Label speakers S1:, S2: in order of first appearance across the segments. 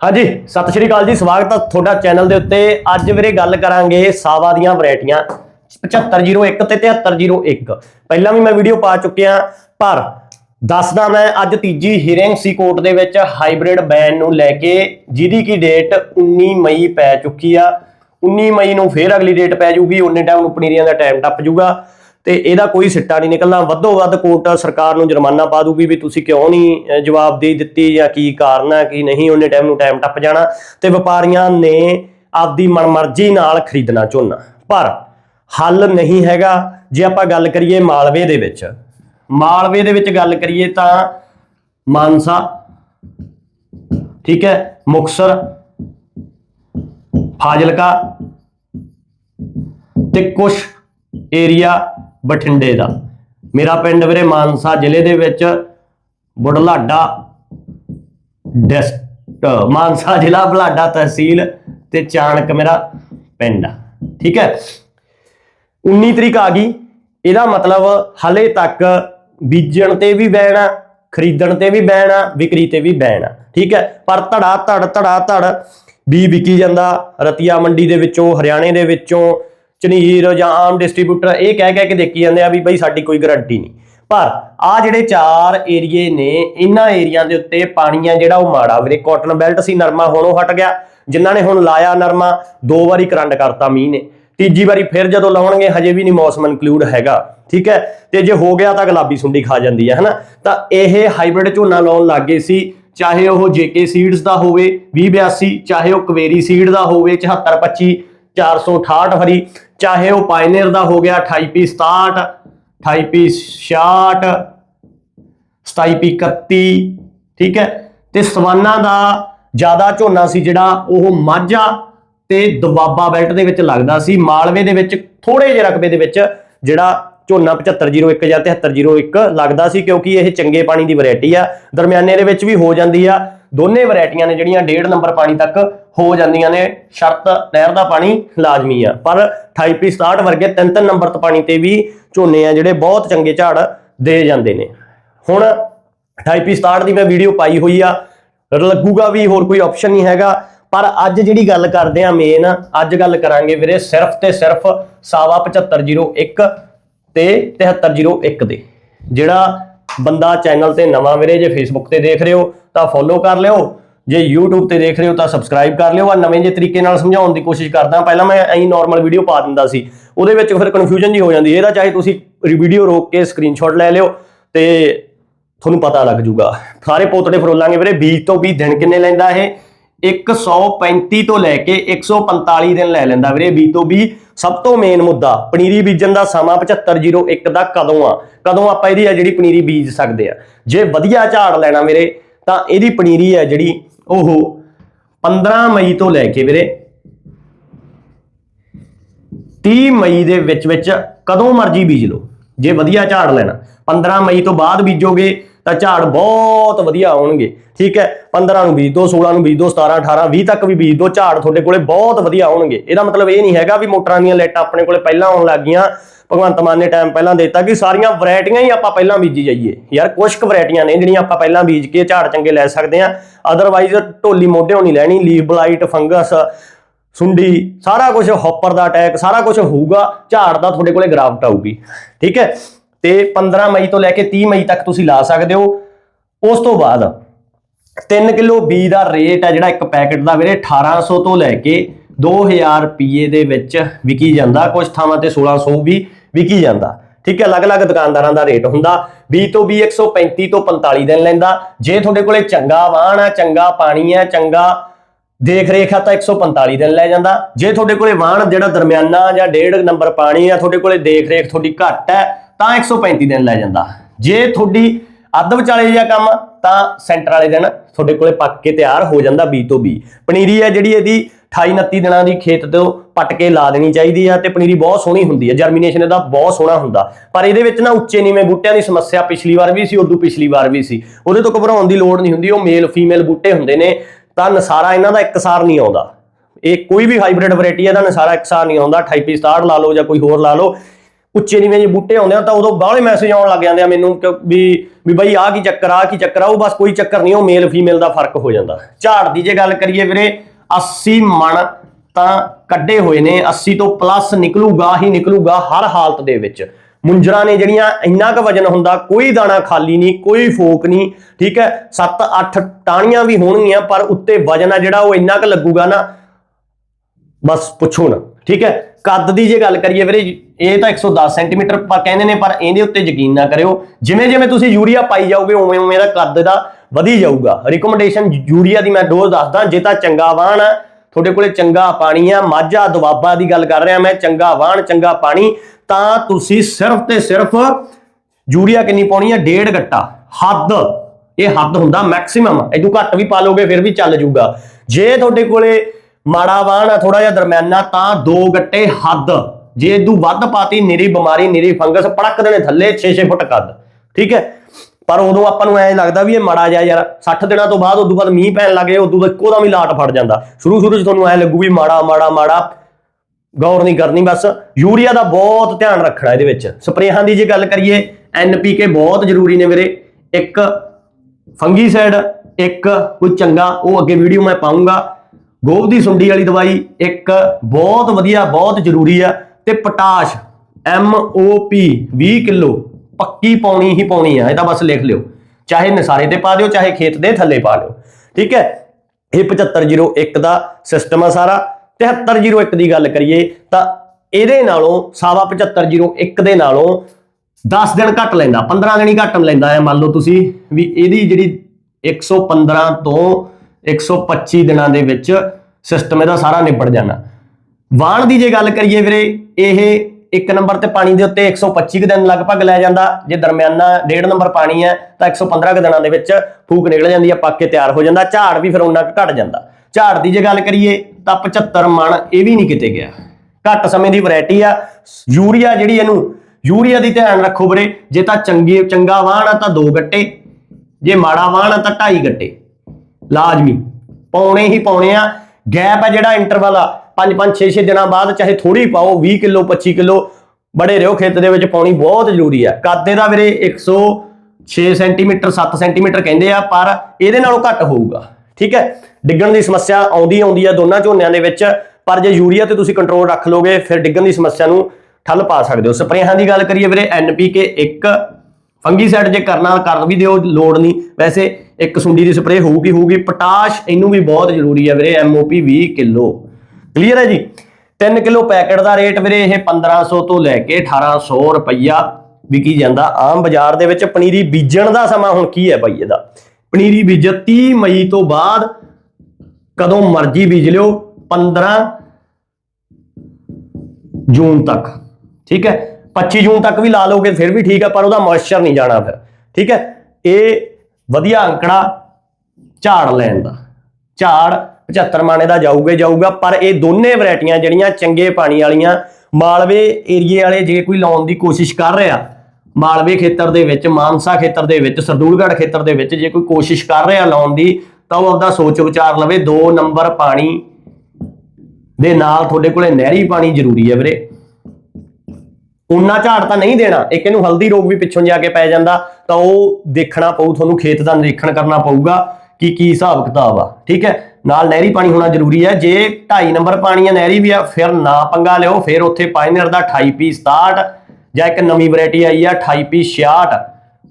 S1: ਹਾਂਜੀ, ਸਤਿ ਸ਼੍ਰੀ ਅਕਾਲ ਜੀ, ਸਵਾਗਤ ਹੈ ਤੁਹਾਡਾ ਚੈਨਲ ਦੇ ਉੱਤੇ। ਅੱਜ ਵੀਰੇ ਗੱਲ ਕਰਾਂਗੇ ਸਾਵਾ ਦੀਆਂ ਵੈਰਾਈਟੀਆਂ 7501 ਤੇ 7301 ਪਹਿਲਾਂ ਵੀ ਮੈਂ ਵੀਡੀਓ ਪਾ ਚੁੱਕਿਆ, ਪਰ ਦੱਸਦਾ ਮੈਂ, ਅੱਜ ਤੀਜੀ ਹੀਰਿੰਗ ਸੀ ਕੋਰਟ ਦੇ ਵਿੱਚ ਹਾਈਬ੍ਰਿਡ ਬੈਨ ਨੂੰ ਲੈ ਕੇ, ਜਿਹਦੀ ਕੀ ਡੇਟ 19 ਮਈ ਪੈ ਚੁੱਕੀ ਆ। 19 ਮਈ ਨੂੰ ਫੇਰ ਅਗਲੀ ਡੇਟ ਪੈ ਜੂਗੀ ਉਹਨੇ ਟਾਈਮ ਨੂੰ ਪਨੀਰੀਆਂ ਦਾ ਟਾਈਮ ਟੱਪ ਜੂਗਾ। ਤੇ ਇਹਦਾ ਕੋਈ ਸਿੱਟਾ ਨਹੀਂ ਨਿਕਲਣਾ ਵੱਧੋ ਵੱਧ ਕੋਰਟ ਸਰਕਾਰ ਨੂੰ ਜੁਰਮਾਨਾ ਪਾ ਦੂਗੀ ਵੀ ਤੁਸੀਂ ਕਿਉਂ ਨਹੀਂ ਅਹ, ਜਵਾਬਦੇਹੀ ਦਿੱਤੀ ਜਾਂ ਕੀ ਕਾਰਨ ਹੈ ਕੀ ਨਹੀਂ ਉਹਨੇ ਟਾਈਮ ਨੂੰ ਟਾਈਮ ਟੱਪ ਜਾਣਾ। ਤੇ ਵਪਾਰੀਆਂ ਨੇ ਆਪਦੀ ਮਨਮਰਜ਼ੀ ਨਾਲ ਖਰੀਦਣਾ ਝੋਨਾ ਪਰ ਹੱਲ ਨਹੀਂ ਹੈਗਾ। ਜੇ ਆਪਾਂ ਗੱਲ ਕਰੀਏ ਮਾਲਵੇ ਦੇ ਵਿੱਚ ਮਾਲਵੇ ਦੇ ਵਿੱਚ ਗੱਲ ਕਰੀਏ ਤਾਂ ਮਾਨਸਾ ਠੀਕ ਹੈ ਮੁਕਸਰ ਫਾਜ਼ਿਲਕਾ ਤੇ ਕੁਝ ਏਰੀਆ ਬਠਿੰਡੇ ਦਾ। ਮੇਰਾ ਪਿੰਡ ਵੀਰੇ ਮਾਨਸਾ ਜ਼ਿਲ੍ਹੇ ਦੇ ਵਿੱਚ ਬੁਢਲਾਡਾ ਡਿਸਟ ਮਾਨਸਾ ਜ਼ਿਲ੍ਹਾ ਬੁਢਲਾਡਾ ਤਹਿਸੀਲ ਤੇ ਚਾਣਕ ਮੇਰਾ ਪਿੰਡ ਆ। ਠੀਕ ਹੈ? 19 ਤਰੀਕ ਆ ਗਈ। ਇਹਦਾ ਮਤਲਬ ਹਲੇ ਤੱਕ ਬੀਜਣ ਤੇ ਵੀ ਬੈਨ ਆ, ਖਰੀਦਣ ਤੇ ਵੀ ਬੈਨ ਆ, ਵਿਕਰੀ ਤੇ ਵੀ ਬੈਨ ਆ। ਠੀਕ ਹੈ? ਪਰ ਧੜਾ ਧੜ ਧੜਾ ਧੜ ਵੀ ਵਿਕੀ ਜਾਂਦਾ। ਰਤੀਆ ਮੰਡੀ ਦੇ ਵਿੱਚੋਂ, ਹਰਿਆਣੇ ਦੇ ਵਿੱਚੋਂ ਚਨੀਰ, ਜਾਂ ਆਮ ਡਿਸਟ੍ਰੀਬਿਊਟਰ ਇਹ ਕਹਿ ਕਹਿ ਕੇ ਦੇਖੀ ਜਾਂਦੇ ਆ ਵੀ ਬਈ ਸਾਡੀ ਕੋਈ ਗਾਰੰਟੀ ਨਹੀਂ। ਪਰ ਆ ਜਿਹੜੇ ਚਾਰ ਏਰੀਏ ਨੇ, ਇਹਨਾਂ ਏਰੀਆਂ ਦੇ ਉੱਤੇ ਪਾਣੀ ਆ ਜਿਹੜਾ ਉਹ ਮਾੜਾ ਵੀਰੇ ਕਾਟਨ ਬੈਲਟ ਸੀ, ਨਰਮਾ ਹੁਣ ਉਹ ਹਟ ਗਿਆ। ਜਿਨ੍ਹਾਂ ਨੇ ਹੁਣ ਲਾਇਆ ਨਰਮਾ, ਦੋ ਵਾਰੀ ਕਰੰਟ ਕਰਤਾ ਮੀਂਹ ਨੇ। ਤੀਜੀ ਵਾਰੀ ਫਿਰ ਜਦੋਂ ਲਾਉਣਗੇ, ਹਜੇ ਵੀ ਨਹੀਂ ਮੌਸਮ ਇਨਕਲੂਡ ਹੈਗਾ, ਠੀਕ ਹੈ? ਤੇ ਜੇ ਹੋ ਗਿਆ ਤਾਂ ਗੁਲਾਬੀ ਸੁੰਡੀ ਖਾ ਜਾਂਦੀ ਹੈ, ਹਨਾ? ਤਾਂ ਇਹ ਹਾਈਬ੍ਰਿਡ ਝੋਨਾ ਲਾਉਣ ਲੱਗੇ ਸੀ, ਚਾਹੇ ਉਹ ਜੇਕੇ ਸੀਡਸ ਦਾ ਹੋਵੇ 2082 ਚਾਹੇ ਉਹ ਕਵੇਰੀ ਸੀਡ ਦਾ ਹੋਵੇ 7425 468 ਹਰੀ, ਚਾਹੇ ਉਹ ਪਾਇਨੀਅਰ ਦਾ ਹੋ ਗਿਆ 2867 2866 2731 ਠੀਕ ਹੈ? ਤੇ ਸਵਾਨਾ ਦਾ ਜ਼ਿਆਦਾ ਝੋਨਾ ਸੀ ਜਿਹੜਾ ਉਹ ਮਾਝਾ ਤੇ ਦਬਾਬਾ ਬੈਲਟ ਦੇ ਵਿੱਚ ਲੱਗਦਾ ਸੀ। ਮਾਲਵੇ ਦੇ ਵਿੱਚ ਥੋੜੇ ਜਿਹੇ ਰਕਬੇ ਦੇ ਵਿੱਚ ਜਿਹੜਾ ਝੋਨਾ 7501 ਜਾਂ 7301 ਲੱਗਦਾ ਸੀ, ਕਿਉਂਕਿ ਇਹ ਚੰਗੇ ਪਾਣੀ ਦੀ ਵੈਰਾਈਟੀ ਆ। ਦਰਮਿਆਨੇ ਦੇ ਵਿੱਚ ਵੀ ਹੋ ਜਾਂਦੀ ਆ। ਦੋਨੇ ਵੈਰਾਈਟੀਆਂ ਨੇ ਜਿਹੜੀਆਂ 1.5 ਨੰਬਰ ਪਾਣੀ ਤੱਕ ਹੋ ਜਾਂਦੀਆਂ ਨੇ, ਸ਼ਰਤ ਨਹਿਰ ਦਾ ਪਾਣੀ ਲਾਜ਼ਮੀ ਆ। ਪਰ 28 67 ਵਰਗੇ ਤਿੰਨ ਤਿੰਨ ਨੰਬਰ ਤੇ ਪਾਣੀ ਤੇ ਵੀ ਝੋਨੇ ਆ ਜਿਹੜੇ ਬਹੁਤ ਚੰਗੇ ਝਾੜ ਦੇ ਜਾਂਦੇ ਨੇ। ਹੁਣ 28 67 ਦੀ ਮੈਂ ਵੀਡੀਓ ਪਾਈ ਹੋਈ ਆ, ਲੱਗੂਗਾ ਵੀ ਹੋਰ ਕੋਈ ਆਪਸ਼ਨ ਨਹੀਂ ਹੈਗਾ, ਪਰ ਅੱਜ ਜਿਹੜੀ ਗੱਲ ਕਰਦੇ ਆ ਮੇਨ ਅੱਜ ਗੱਲ ਕਰਾਂਗੇ ਵੀਰੇ ਸਿਰਫ ਤੇ ਸਿਰਫ ਸਾਵਾ 7501 ਤੇ 7301 ਦੇ, ਜਿਹੜਾ ਬੰਦਾ ਚੈਨਲ ਤੇ ਨਵਾਂ ਵੀਰੇ, ਜੇ ਫੇਸਬੁੱਕ ਤੇ ਦੇਖ ਰਹੇ ਹੋ, ਤਾਂ ਫੋਲੋ ਕਰ ਲਿਓ। ਜੇ YouTube ਤੇ ਦੇਖ ਰਹੇ ਹੋ, ਤਾਂ ਸਬਸਕ੍ਰਾਈਬ ਕਰ ਲਿਓ। ਆ ਨਵੇਂ ਜੇ ਤਰੀਕੇ ਨਾਲ ਸਮਝਾਉਣ ਦੀ ਕੋਸ਼ਿਸ਼ ਕਰਦਾ। ਪਹਿਲਾਂ ਮੈਂ ਐਂ ਨਾਰਮਲ ਵੀਡੀਓ ਪਾ ਦਿੰਦਾ ਸੀ। ਉਹਦੇ ਵਿੱਚ ਫਿਰ ਕਨਫਿਊਜ਼ਨ ਜੀ ਹੋ ਜਾਂਦੀ। ਇਹਦਾ ਚਾਹੇ ਤੁਸੀਂ ਵੀਡੀਓ ਰੋਕ ਕੇ ਸਕਰੀਨਸ਼ਾਟ ਲੈ ਲਿਓ ਤੇ ਤੁਹਾਨੂੰ ਪਤਾ ਲੱਗ ਜੂਗਾ। ਸਾਰੇ ਪੋਤੜੇ ਫਰੋਲਾਂਗੇ ਵੀਰੇ, ਬੀਜ ਤੋਂ ਵੀ ਦਿਨ ਕਿੰਨੇ ਲੈਂਦਾ ਇਹ? 135 ਤੋਂ ਲੈ ਕੇ 145 ਦਿਨ ਲੈ ਲੈਂਦਾ ਵੀਰੇ, ਬੀਜ ਤੋਂ ਵੀ ਸਭ ਤੋਂ ਮੇਨ ਮੁੱਦਾ, ਪਨੀਰੀ ਬੀਜਣ ਦਾ ਸਮਾਂ 7501 ਦਾ ਕਦੋਂ ਆ? ਕਦੋਂ ਆਪਾਂ ਇਹਦੀ ਆ ਜਿਹੜੀ ਪਨੀਰੀ ਬੀਜ ਸਕਦੇ ਆ। ਜੇ ਵਧੀਆ ਝਾੜ ਲੈਣਾ ਮੇਰੇ ਤਾਂ ਇਹਦੀ ਪਨੀਰੀ ਹੈ ਜਿਹੜੀ ਉਹ 15 ਮਈ ਤੋਂ ਲੈ ਕੇ ਵੀਰੇ 30 ਮਈ ਦੇ ਵਿੱਚ ਵਿੱਚ ਕਦੋਂ ਮਰਜ਼ੀ ਬੀਜ ਲਓ, ਜੇ ਵਧੀਆ ਝਾੜ ਲੈਣਾ। 15 ਮਈ ਤੋਂ ਬਾਅਦ ਬੀਜੋਗੇ ਤਾਂ ਝਾੜ ਬਹੁਤ ਵਧੀਆ ਆਉਣਗੇ, ਠੀਕ ਹੈ? 15 ਨੂੰ ਬੀਜ ਦੋ 16 ਨੂੰ ਬੀਜ ਦੋ 17 18 20 ਤੱਕ ਵੀ ਬੀਜ ਦੋ, ਝਾੜ ਤੁਹਾਡੇ ਕੋਲੇ ਬਹੁਤ ਵਧੀਆ ਆਉਣਗੇ। ਇਹਦਾ ਮਤਲਬ ਇਹ ਨਹੀਂ ਹੈਗਾ ਵੀ ਮੋਟਰਾਂ ਦੀਆਂ ਲਾਈਟਾਂ ਆਪਣੇ ਕੋਲੇ ਪਹਿਲਾਂ ਆਉਣ ਲੱਗ ਗਈਆਂ ਭਗਵੰਤ ਮਾਨ ਨੇ ਟਾਈਮ ਪਹਿਲਾਂ ਦਿੱਤਾ ਕਿ ਸਾਰੀਆਂ ਵੈਰਾਈਟੀਆਂ ਹੀ ਆਪਾਂ ਪਹਿਲਾਂ ਬੀਜੀ ਜਾਈਏ। ਯਾਰ ਕੁਝ ਕੁ ਵੈਰਾਈਟੀਆਂ ਨੇ ਜਿਹੜੀਆਂ ਆਪਾਂ ਪਹਿਲਾਂ ਬੀਜ ਕੇ ਝਾੜ ਚੰਗੇ ਲੈ ਸਕਦੇ ਆ ਅਦਰਵਾਈਜ਼ ਢੋਲੀ ਮੋਢਿਓਂ ਨਹੀਂ ਲੈਣੀ ਲੀਫ ਬਲਾਈਟ ਫੰਗਸ ਸੁੰਡੀ, ਸਾਰਾ ਕੁਝ ਹੌਪਰ ਦਾ ਅਟੈਕ ਸਾਰਾ ਕੁਝ ਹੋਊਗਾ, ਝਾੜ ਦਾ ਤੁਹਾਡੇ ਕੋਲੇ ਗ੍ਰਾਫਟ ਆਊਗੀ। ਠੀਕ ਹੈ? ਤੇ 15 ਮਈ ਤੋਂ ਲੈ ਕੇ 30 ਮਈ ਤੱਕ ਤੁਸੀਂ ਲਾ ਸਕਦੇ ਹੋ। ਉਸ ਤੋਂ ਬਾਅਦ 3 ਕਿਲੋ ਬੀ ਦਾ ਰੇਟ ਹੈ ਜਿਹੜਾ ਇੱਕ ਪੈਕਟ ਦਾ ਵੀਰੇ 1800 ਤੋਂ ਲੈ ਕੇ 2000 ਰੁਪਏ ਦੇ ਵਿੱਚ ਵਿਕੀ ਜਾਂਦਾ। ਕੁਝ ਥਾਵਾਂ ਤੇ 1600 ਵੀ ਵਿਕੀ ਜਾਂਦਾ। ਠੀਕ ਹੈ, ਅਲੱਗ-ਅਲੱਗ ਦੁਕਾਨਦਾਰਾਂ ਦਾ ਰੇਟ ਹੁੰਦਾ। 20 ਤੋਂ 20 135 ਤੋਂ 45 ਦਿਨ ਲੈਂਦਾ। ਜੇ ਤੁਹਾਡੇ ਕੋਲੇ ਚੰਗਾ ਵਾਹਣ ਹੈ, ਚੰਗਾ ਪਾਣੀ ਹੈ, ਚੰਗਾ ਦੇਖ ਰੇਖ ਆ ਤਾਂ 145 ਦਿਨ ਲੈ ਜਾਂਦਾ। ਜੇ ਤੁਹਾਡੇ ਕੋਲੇ ਵਾਹਣ ਜਿਹੜਾ ਦਰਮਿਆਨਾ ਜਾਂ ਡੇਢ ਨੰਬਰ ਪਾਣੀ ਆ ਤੁਹਾਡੇ ਕੋਲੇ ਦੇਖ ਰੇਖ ਤੁਹਾਡੀ ਘੱਟ ਹੈ, ਤਾਂ 135 ਦਿਨ ਲੈ ਜਾਂਦਾ। ਜੇ ਤੁਹਾਡੀ ਅੱਧ ਵਿਚਾਲੇ ਜਿਹਾ ਕੰਮ, ਤਾਂ ਸੈਂਟਰ ਵਾਲੇ ਦਿਨ ਤੁਹਾਡੇ ਕੋਲੇ ਪੱਕ ਕੇ ਤਿਆਰ ਹੋ ਜਾਂਦਾ 20 ਤੋਂ 20 ਪਨੀਰੀ ਹੈ ਜਿਹੜੀ ਇਹਦੀ 28 29 ਦਿਨਾਂ ਦੀ ਖੇਤ ਤੋਂ ਪੱਟ ਕੇ ਲਾ ਦੇਣੀ ਚਾਹੀਦੀ ਆ ਤੇ ਪਨੀਰੀ ਬਹੁਤ ਸੋਹਣੀ ਹੁੰਦੀ ਹੈ ਜਰਮੀਨੇਸ਼ਨ ਇਹਦਾ ਬਹੁਤ ਸੋਹਣਾ ਹੁੰਦਾ। ਪਰ ਇਹਦੇ ਵਿੱਚ ਨਾ ਉੱਚੇ ਨੀਵੇਂ ਬੂਟਿਆਂ ਦੀ ਸਮੱਸਿਆ ਪਿਛਲੀ ਵਾਰ ਵੀ ਸੀ, ਉਦੋਂ ਪਿਛਲੀ ਵਾਰ ਵੀ ਸੀ। ਉਹਦੇ ਤੋਂ ਘਬਰਾਉਣ ਦੀ ਲੋੜ ਨਹੀਂ ਹੁੰਦੀ, ਉਹ ਮੇਲ ਫੀਮੇਲ ਬੂਟੇ ਹੁੰਦੇ ਨੇ, ਤਾਂ ਨਸਾਰਾ ਇਹਨਾਂ ਦਾ ਇੱਕਸਾਰ ਨਹੀਂ ਆਉਂਦਾ। ਇਹ ਕੋਈ ਵੀ ਹਾਈਬ੍ਰਿਡ ਵੈਰਾਈਟੀ ਹੈ ਦਾ ਨਸਾਰਾ ਇੱਕਸਾਰ ਨਹੀਂ ਆਉਂਦਾ 28 67 ਲਾ ਲਓ ਜਾਂ ਕੋਈ ਹੋਰ ਲਾ ਲਓ। ਉੱਚੇ ਨੀਵੇਂ ਜੇ ਬੂਟੇ ਆਉਂਦੇ ਆ, ਤਾਂ ਉਦੋਂ ਬਾਹਲੇ ਮੈਸੇਜ ਆਉਣ ਲੱਗ ਜਾਂਦੇ ਆ ਮੈਨੂੰ ਕਿ ਵੀ ਵੀ ਬਈ ਆਹ ਕੀ ਚੱਕਰ ਆ ਆਹ ਕੀ ਚੱਕਰ ਆ, ਉਹ ਬਸ ਕੋਈ ਚੱਕਰ ਨਹੀਂ, ਉਹ ਮੇਲ ਫੀਮੇਲ ਦਾ ਫ਼ਰਕ ਹੋ ਜਾਂਦਾ। ਝਾੜ ਦੀ ਜੇ ਗੱਲ ਕਰੀਏ ਵੀਰੇ 80 ਮਣ ਤਾਂ ਕੱਢੇ ਹੋਏ ਨੇ 80 ਤੋਂ ਪਲੱਸ ਨਿਕਲੂਗਾ ਹੀ ਨਿਕਲੂਗਾ ਹਰ ਹਾਲਤ ਦੇ ਵਿੱਚ। ਮੁੰਜਰਾ ਨੇ ਜਿਹੜੀਆਂ ਇੰਨਾ ਕੁ ਵਜਨ ਹੁੰਦਾ, ਕੋਈ ਦਾਣਾ ਖਾਲੀ ਨਹੀਂ, ਕੋਈ ਫੋਕ ਨਹੀਂ, ਠੀਕ ਹੈ? 7-8 ਟਾਣੀਆਂ ਵੀ ਹੋਣਗੀਆਂ, ਪਰ ਉੱਤੇ ਵਜਨ ਆ ਜਿਹੜਾ ਉਹ ਇੰਨਾ ਕੁ ਲੱਗੂਗਾ ਨਾ, ਬਸ ਪੁੱਛੋ ਨਾ, ਠੀਕ ਹੈ? ਕੱਦ ਦੀ ਜੇ ਗੱਲ ਕਰੀਏ ਵੀਰੇ, ਇਹ ਤਾਂ 110 ਸੈਂਟੀਮੀਟਰ ਪਰ ਕਹਿੰਦੇ ਨੇ, ਪਰ ਇਹਦੇ ਉੱਤੇ ਯਕੀਨ ਨਾ ਕਰਿਓ। ਜਿਵੇਂ ਜਿਵੇਂ ਤੁਸੀਂ ਯੂਰੀਆ ਪਾਈ ਜਾਓਗੇ ਉਵੇਂ ਉਵੇਂ ਦਾ ਕੱਦ ਦਾ ਵਧੀ ਜਾਊਗਾ। ਰਿਕਮੈਂਡੇਸ਼ਨ ਯੂਰੀਆ ਦੀ ਮੈਂ ਡੋਜ਼ ਦੱਸਦਾ, ਜੇ ਤਾਂ ਚੰਗਾ ਵਾਹਣ ਆ, ਤੁਹਾਡੇ ਕੋਲੇ ਚੰਗਾ ਪਾਣੀ ਆ, ਮਾਝਾ ਦੁਆਬਾ ਦੀ ਗੱਲ ਕਰ ਰਿਹਾ ਮੈਂ, ਚੰਗਾ ਵਾਹਣ, ਚੰਗਾ ਪਾਣੀ, ਤਾਂ ਤੁਸੀਂ ਸਿਰਫ ਤੇ ਸਿਰਫ ਯੂਰੀਆ ਕਿੰਨੀ ਪਾਉਣੀ ਆ? ਡੇਢ ਗੱਟਾ। ਹੱਦ। ਇਹ ਹੱਦ ਹੁੰਦਾ ਮੈਕਸਿਮਮ ਇਦੋਂ ਘੱਟ ਵੀ ਪਾ ਲੋਗੇ, ਫਿਰ ਵੀ ਚੱਲ ਜਾਊਗਾ ਜੇ ਤੁਹਾਡੇ ਕੋਲੇ ਮਾੜਾ ਵਾਹਣ ਆ ਥੋੜਾ ਜਿਹਾ ਦਰਮਿਆਨਾ, ਤਾਂ ਦੋ ਗੱਟੇ ਹੱਦ। ਜੇ ਇਦੋਂ ਵੱਧ ਪਾਤੀ, ਨਿਰੀ ਬਿਮਾਰੀ, ਨਿਰੀ ਫੰਗਸ, ਪੜਕ ਦੇਣੇ ਥੱਲੇ 6-6 ਫੁੱਟ ਕੱਦ। ਠੀਕ ਹੈ? ਪਰ ਉਦੋਂ ਆਪਾਂ ਨੂੰ ਐਂ ਲੱਗਦਾ ਵੀ ਇਹ ਮਾੜਾ ਜਿਹਾ ਯਾਰ 60 ਦਿਨਾਂ ਤੋਂ ਬਾਅਦ ਉਦੋਂ ਬਾਅਦ ਮੀਂਹ ਪੈਣ ਲੱਗੇ ਉਦੋਂ ਬਾਅਦ ਇੱਕੋ ਦਮ ਵੀ ਲਾਟ ਫੜ ਜਾਂਦਾ। ਸ਼ੁਰੂ ਸ਼ੁਰੂ 'ਚ ਤੁਹਾਨੂੰ ਐਂ ਲੱਗੂ ਵੀ ਮਾੜਾ ਮਾੜਾ ਮਾੜਾ, ਗੌਰ ਨਹੀਂ ਕਰਨੀ ਬਸ। ਯੂਰੀਆ ਦਾ ਬਹੁਤ ਧਿਆਨ ਰੱਖਣਾ ਇਹਦੇ ਵਿੱਚ। ਸਪਰੇਹਾਂ ਦੀ ਜੇ ਗੱਲ ਕਰੀਏ ਐਨਪੀਕੇ ਬਹੁਤ ਜ਼ਰੂਰੀ ਨੇ ਵੀਰੇ। ਇੱਕ ਫੰਗੀਸਾਈਡ, ਇੱਕ ਕੋਈ ਚੰਗਾ, ਉਹ ਅੱਗੇ ਵੀਡੀਓ ਮੈਂ ਪਾਉਂਗਾ ਗੋਭ ਦੀ ਸੁੰਡੀ ਵਾਲੀ ਦਵਾਈ ਇੱਕ ਬਹੁਤ ਵਧੀਆ, ਬਹੁਤ ਜ਼ਰੂਰੀ ਆ। ਤੇ ਪੋਟਾਸ਼ MOP 20 ਕਿਲੋ। ਪੱਕੀ ਪਾਉਣੀ ਹੀ ਪਾਉਣੀ ਆ, ਇਹ ਤਾਂ ਬਸ ਲਿਖ ਲਿਓ। ਚਾਹੇ ਨਸਾਰੇ ਤੇ ਪਾ ਦਿਓ, ਚਾਹੇ ਖੇਤ ਦੇ ਥੱਲੇ ਪਾ ਲਿਓ। ਠੀਕ ਹੈ? ਇਹ 7501 ਦਾ ਸਿਸਟਮ ਆ ਸਾਰਾ। 7301 ਦੀ ਗੱਲ ਕਰੀਏ, ਤਾਂ ਇਹਦੇ ਨਾਲੋਂ, ਸਾਵਾ 7501 ਦੇ ਨਾਲੋਂ 10 ਦਿਨ ਘੱਟ ਲੈਂਦਾ 15 ਦਿਨ ਹੀ ਘੱਟ ਲੈਂਦਾ ਹੈ, ਮੰਨ ਲਓ ਤੁਸੀਂ ਵੀ ਇਹਦੀ ਜਿਹੜੀ 115 ਤੋਂ 125 ਦਿਨਾਂ ਦੇ ਵਿੱਚ ਸਿਸਟਮ ਇਹਦਾ ਸਾਰਾ ਨਿਬੜ ਜਾਣਾ। ਵਾਣ ਦੀ ਜੇ ਗੱਲ ਕਰੀਏ ਵੀਰੇ, ਇਹ ਇੱਕ ਨੰਬਰ ਤੇ ਪਾਣੀ ਦੇ ਉੱਤੇ 125 ਕੁ ਦਿਨ ਲਗਭਗ ਲੈ ਜਾਂਦਾ। ਜੇ ਦਰਮਿਆਨਾ ਡੇਢ ਨੰਬਰ ਪਾਣੀ ਹੈ, ਤਾਂ 115 ਕੁ ਦਿਨਾਂ ਦੇ ਵਿੱਚ ਫੂਕ ਨਿਕਲ ਜਾਂਦੀ ਹੈ, ਪੱਕ ਕੇ ਤਿਆਰ ਹੋ ਜਾਂਦਾ। ਝਾੜ ਵੀ ਫਿਰ ਉਹਨਾਂ ਕੁ ਘਟ ਜਾਂਦਾ। ਝਾੜ ਦੀ ਜੇ ਗੱਲ ਕਰੀਏ, ਤਾਂ 75 ਮਣ ਇਹ ਵੀ ਨਹੀਂ ਕਿਤੇ ਗਿਆ। ਘੱਟ ਸਮੇਂ ਦੀ ਵੈਰਾਈਟੀ ਆ। ਯੂਰੀਆ ਜਿਹੜੀ ਇਹਨੂੰ, ਯੂਰੀਆ ਦੀ ਧਿਆਨ ਰੱਖੋ ਵੀਰੇ, ਜੇ ਤਾਂ ਚੰਗੀ, ਚੰਗਾ ਵਾਹਣ ਆ, ਤਾਂ ਦੋ ਗੱਟੇ। ਜੇ ਮਾੜਾ ਵਾਹਣ ਆ, ਤਾਂ ਢਾਈ ਗੱਟੇ। ਲਾਜ਼ਮੀ। ਪਾਉਣੇ ਹੀ ਪਾਉਣੇ ਆ। ਗੈਪ ਆ ਜਿਹੜਾ ਇੰਟਰਵਲ ਆ। 5 5 6 6 ਦਿਨਾਂ ਬਾਅਦ ਚਾਹੇ ਥੋੜੀ ਪਾਓ 20 ਕਿਲੋ 25 ਕਿਲੋ ਬੜੇ ਰਿਓ ਖੇਤ ਦੇ ਵਿੱਚ ਪਾਉਣੀ ਬਹੁਤ ਜ਼ਰੂਰੀ ਹੈ। ਕਾਦੇ ਦਾ ਵੀਰੇ 106 ਸੈਂਟੀਮੀਟਰ 7 ਸੈਂਟੀਮੀਟਰ ਕਹਿੰਦੇ ਆ, ਪਰ ਇਹਦੇ ਨਾਲੋਂ ਘੱਟ ਹੋਊਗਾ। ਠੀਕ ਹੈ? ਡਿੱਗਣ ਦੀ ਸਮੱਸਿਆ ਆਉਂਦੀ ਆਉਂਦੀ ਆ ਦੋਨਾਂ ਝੋਨਿਆਂ ਦੇ ਵਿੱਚ, ਪਰ ਜੇ ਯੂਰੀਆ ਤੇ ਤੁਸੀਂ ਕੰਟਰੋਲ ਰੱਖ ਲੋਗੇ, ਫਿਰ ਡਿੱਗਣ ਦੀ ਸਮੱਸਿਆ ਨੂੰ ਠੱਲ ਪਾ ਸਕਦੇ ਹੋ। ਸਪਰੇਹਾਂ ਦੀ ਗੱਲ ਕਰੀਏ ਵੀਰੇ NPK 1 ਫੰਗੀਸਾਈਡ ਜੇ ਕਰਨਾ ਕਰ ਵੀ ਦਿਓ, ਲੋੜ ਨਹੀਂ। ਵੈਸੇ ਇੱਕ ਸੁੰਡੀ ਦੀ ਸਪਰੇਅ ਹੋਊਗੀ ਹੋਊਗੀ। ਪੋਟਾਸ਼ ਇਹਨੂੰ ਵੀ ਬਹੁਤ ਜ਼ਰੂਰੀ ਹੈ ਵੀਰੇ MOP 20 ਕਿਲੋ। ਕਲੀਅਰ ਹੈ ਜੀ? 3 ਕਿਲੋ ਪੈਕਟ ਦਾ ਰੇਟ ਵੀਰੇ ਇਹ 1500 ਤੋਂ ਲੈ ਕੇ 1800 ਰੁਪਈਆ ਵਿਕੀ ਜਾਂਦਾ। ਆਮ ਬਾਜ਼ਾਰ ਦੇ ਵਿੱਚ ਪਨੀਰੀ ਬੀਜਣ ਦਾ ਸਮਾਂ ਹੁਣ ਕੀ ਹੈ ਬਾਈ ਇਹਦਾ? ਪਨੀਰੀ ਬੀਜ 30 ਮਈ ਤੋਂ ਬਾਅਦ ਕਦੋਂ ਮਰਜ਼ੀ ਬੀਜ ਲਿਓ 15 ਜੂਨ ਤੱਕ। ਠੀਕ ਹੈ? 25 ਜੂਨ ਤੱਕ ਵੀ ਲਾ ਲੋਗੇ ਫਿਰ ਵੀ ਠੀਕ ਹੈ, ਪਰ ਉਹਦਾ ਮੋਇਸਚਰ ਨਹੀਂ ਜਾਣਾ ਫਿਰ। ਠੀਕ ਹੈ? ਇਹ ਵਧੀਆ ਅੰਕੜਾ ਝਾੜ ਲੈਣ ਦਾ। ਝਾੜ 75 ਮਾਣੇ ਦਾ ਜਾਊਗਾ ਜਾਊਗਾ, ਪਰ ਇਹ ਦੋਨੇ ਵੈਰਾਈਟੀਆਂ ਜਿਹੜੀਆਂ ਚੰਗੇ ਪਾਣੀ ਵਾਲੀਆਂ, ਮਾਲਵੇ ਏਰੀਏ ਵਾਲੇ ਜੇ ਕੋਈ ਲਾਉਣ ਦੀ ਕੋਸ਼ਿਸ਼ ਕਰ ਰਿਹਾ, ਮਾਲਵੇ ਖੇਤਰ ਦੇ ਵਿੱਚ, ਮਾਨਸਾ ਖੇਤਰ ਦੇ ਵਿੱਚ, ਸਰਦੂਲਗੜ੍ਹ ਖੇਤਰ ਦੇ ਵਿੱਚ ਜੇ ਕੋਈ ਕੋਸ਼ਿਸ਼ ਕਰ ਰਿਹਾ ਲਾਉਣ ਦੀ, ਤਾਂ ਉਹ ਆਪਦਾ ਸੋਚ ਵਿਚਾਰ ਲਵੇ 2 ਨੰਬਰ ਪਾਣੀ ਦੇ ਨਾਲ ਤੁਹਾਡੇ ਕੋਲੇ ਨਹਿਰੀ ਪਾਣੀ ਜ਼ਰੂਰੀ ਹੈ ਵੀਰੇ। ਉਨਾ ਝਾੜ ਤਾਂ ਨਹੀਂ ਦੇਣਾ, ਇੱਕ ਇਹਨੂੰ ਹਲਦੀ ਰੋਗ ਵੀ ਪਿੱਛੋਂ ਜਾ ਕੇ ਪੈ ਜਾਂਦਾ, ਤਾਂ ਉਹ ਦੇਖਣਾ ਪਊ, ਤੁਹਾਨੂੰ ਖੇਤ ਦਾ ਨਿਰੀਖਣ ਕਰਨਾ ਪਊਗਾ ਕਿ ਕੀ ਹਿਸਾਬ ਕਿਤਾਬ ਆ, ਠੀਕ ਹੈ? ਨਾਲ ਨਹਿਰੀ ਪਾਣੀ ਹੋਣਾ ਜ਼ਰੂਰੀ ਹੈ। ਜੇ 2.5 ਨੰਬਰ ਪਾਣੀ ਆ ਨਹਿਰੀ ਵੀ ਆ, ਫਿਰ ਨਾ ਪੰਗਾ ਲਿਓ। ਫਿਰ ਉੱਥੇ ਪਾਇਨਰ ਦਾ 28P 67 ਜਾਂ ਇੱਕ ਨਵੀਂ ਵੈਰਾਈਟੀ ਆਈ ਆ 28P 66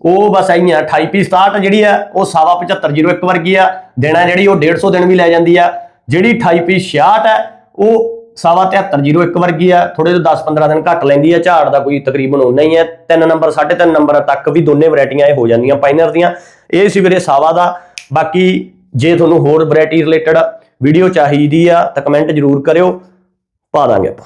S1: ਉਹ ਬਸ ਆਈ ਆ 28P 67 ਜਿਹੜੀ ਆ ਉਹ ਸਾਵਾ 7501 ਵਰਗੀ ਆ। ਦੇਣਾ ਜਿਹੜੀ ਉਹ 150 ਦਿਨ ਵੀ ਲੈ ਜਾਂਦੀ ਆ। ਜਿਹੜੀ 28P 66 ਹੈ, ਉਹ ਸਾਵਾ 7301 ਵਰਗੀ ਆ। ਥੋੜੇ ਜਿਹਾ 10-15 ਦਿਨ ਘੱਟ ਲੈਂਦੀ ਆ। ਝਾੜ ਦਾ ਕੋਈ ਤਕਰੀਬਨ ਉਨਾ ਹੀ ਹੈ। 3 ਨੰਬਰ 3.5 ਨੰਬਰ ਤੱਕ ਵੀ ਦੋਨੇ ਵੈਰਾਈਟੀਆਂ ਇਹ ਹੋ ਜਾਂਦੀਆਂ ਪਾਈਨਰ ਦੀਆਂ। ਇਹ ਸੀ ਵੀਰੇ ਸਾਵਾ ਦਾ। ਬਾਕੀ ਜੇ ਤੁਹਾਨੂੰ ਹੋਰ ਵੈਰਾਈਟੀ ਰਿਲੇਟਡ ਵੀਡੀਓ ਚਾਹੀਦੀ ਆ ਤਾਂ ਕਮੈਂਟ ਜ਼ਰੂਰ ਕਰਿਓ। ਪਾ ਦਾਂਗੇ ਆਪਾਂ।